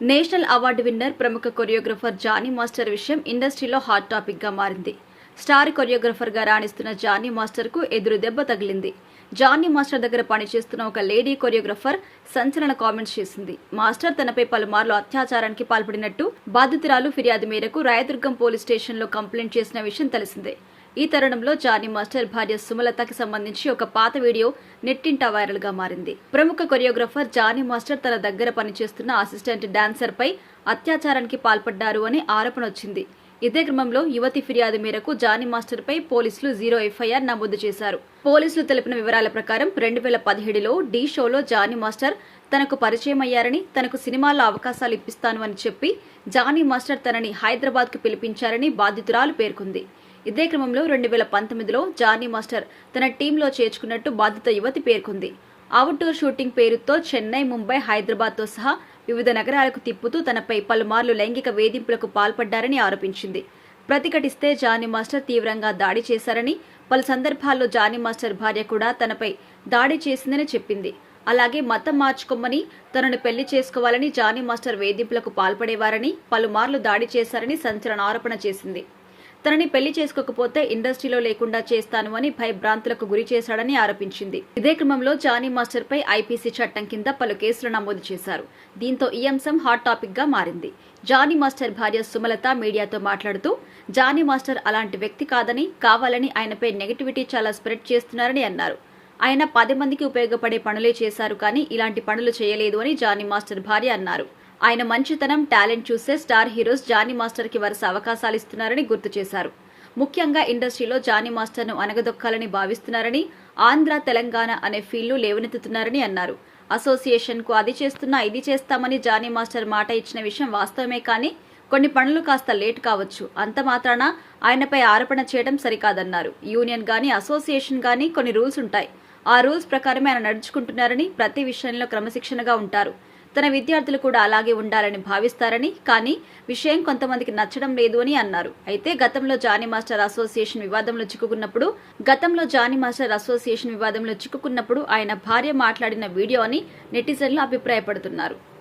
National award winner ప్రముఖ choreographer Jani master విషయం ఇండస్ట్రీలో హాట్ టాపిక్గా మారింది. స్టార్ కొరియోగ్రఫర్గా రాణిస్తున్న జానీ మాస్టర్కు ఎదురు దెబ్బ తగిలింది. జానీ మాస్టర్ దగ్గర పనిచేస్తున్న ఒక లేడీ కొరియోగ్రఫర్ సంచలన కామెంట్స్ చేసింది. మాస్టర్ తనపై పలుమార్లు అత్యాచారానికి పాల్పడినట్టు బాధితురాలు ఫిర్యాదు మేరకు రాయదుర్గం పోలీస్ స్టేషన్లో కంప్లైంట్ చేసిన విషయం తెలిసిందే. ఈ తరుణంలో జానీ మాస్టర్ భార్య సుమలతకి సంబంధించి ఒక పాత వీడియో నెట్టింట వైరల్గా మారింది. ప్రముఖ కొరియోగ్రఫర్ జానీ మాస్టర్ తన దగ్గర పనిచేస్తున్న అసిస్టెంట్ డాన్సర్ పై అత్యాచారానికి పాల్పడ్డారు అని ఆరోపణ వచ్చింది. ఇదే క్రమంలో యువతి ఫిర్యాదు మేరకు జానీ మాస్టర్ పై పోలీసులు జీరో ఎఫ్ఐఆర్ నమోదు చేశారు. పోలీసులు తెలిపిన వివరాల ప్రకారం రెండు వేల పదిహేడులో డీ షోలో జానీ మాస్టర్ తనకు పరిచయం అయ్యారని తనకు సినిమాల్లో అవకాశాలు ఇప్పిస్తాను అని చెప్పి జానీ మాస్టర్ తనని హైదరాబాద్కు పిలిపించారని బాధితురాలు పేర్కొంది. ఇదే క్రమంలో రెండు వేల పంతొమ్మిదిలో జానీ మాస్టర్ తన టీంలో చేర్చుకున్నట్టు బాధిత యువతి పేర్కొంది. అవుట్డోర్ షూటింగ్ పేరుతో చెన్నై ముంబై హైదరాబాద్తో సహా వివిధ నగరాలకు తిప్పుతూ తనపై పలుమార్లు లైంగిక వేధింపులకు పాల్పడ్డారని ఆరోపించింది. ప్రతిఘటిస్తే జానీ మాస్టర్ తీవ్రంగా దాడి చేశారని పలు సందర్భాల్లో జానీ మాస్టర్ భార్య కూడా తనపై దాడి చేసిందని చెప్పింది. అలాగే మతం మార్చుకోమని తనను పెళ్ళి చేసుకోవాలని జానీ మాస్టర్ వేధింపులకు పాల్పడేవారని పలుమార్లు దాడి చేశారని సంచలన ఆరోపణ చేసింది. తనని పెళ్ళి చేసుకోకపోతే ఇండస్ట్రీలో లేకుండా చేస్తాను అని భయభ్రాంతులకు గురి చేశాడని ఆరోపించింది. ఇదే క్రమంలో జానీ మాస్టర్ పై ఐపీసీ చట్టం కింద పలు కేసులు నమోదు చేశారు. దీంతో ఈ అంశం హాట్ టాపిక్గా మారింది. జానీ మాస్టర్ భార్య సుమలత మీడియాతో మాట్లాడుతూ జానీ మాస్టర్ అలాంటి వ్యక్తి కాదని కావాలని ఆయనపై నెగటివిటీ చాలా స్ప్రెడ్ చేస్తున్నారని అన్నారు. ఆయన పది మందికి ఉపయోగపడే పనులే చేశారు కానీ ఇలాంటి పనులు చేయలేదు అని జానీ మాస్టర్ భార్య అన్నారు. ఆయన మంచితనం టాలెంట్ చూసే స్టార్ హీరోస్ జానీ మాస్టర్కి వరుస అవకాశాలు ఇస్తున్నారని గుర్తు చేశారు. ముఖ్యంగా ఇండస్ట్రీలో జానీ మాస్టర్ను అనగదొక్కాలని భావిస్తున్నారని ఆంధ్ర తెలంగాణ అనే ఫీల్లు లేవనెత్తుతున్నారని అన్నారు. అసోసియేషన్కు అది చేస్తున్నా ఇది చేస్తామని జానీ మాస్టర్ మాట ఇచ్చిన విషయం వాస్తవమే కానీ కొన్ని పనులు కాస్త లేట్ కావచ్చు. అంత మాత్రాన ఆయనపై ఆరోపణ చేయడం సరికాదన్నారు. యూనియన్ గాని అసోసియేషన్ గాని కొన్ని రూల్స్ ఉంటాయి. ఆ రూల్స్ ప్రకారమే ఆయన నడుచుకుంటున్నారని ప్రతి విషయంలో క్రమశిక్షణగా ఉంటారు. తన విద్యార్థులు కూడా అలాగే ఉండాలని భావిస్తారని కానీ విషయం కొంతమందికి నచ్చడం లేదు అని అన్నారు. అయితే గతంలో జానీ మాస్టర్ అసోసియేషన్ వివాదంలో చిక్కుకున్నప్పుడు గతంలో జానీ మాస్టర్ అసోసియేషన్ వివాదంలో చిక్కుకున్నప్పుడు ఆయన భార్య మాట్లాడిన వీడియో అని నెటిజన్లు అభిప్రాయపడుతున్నారు.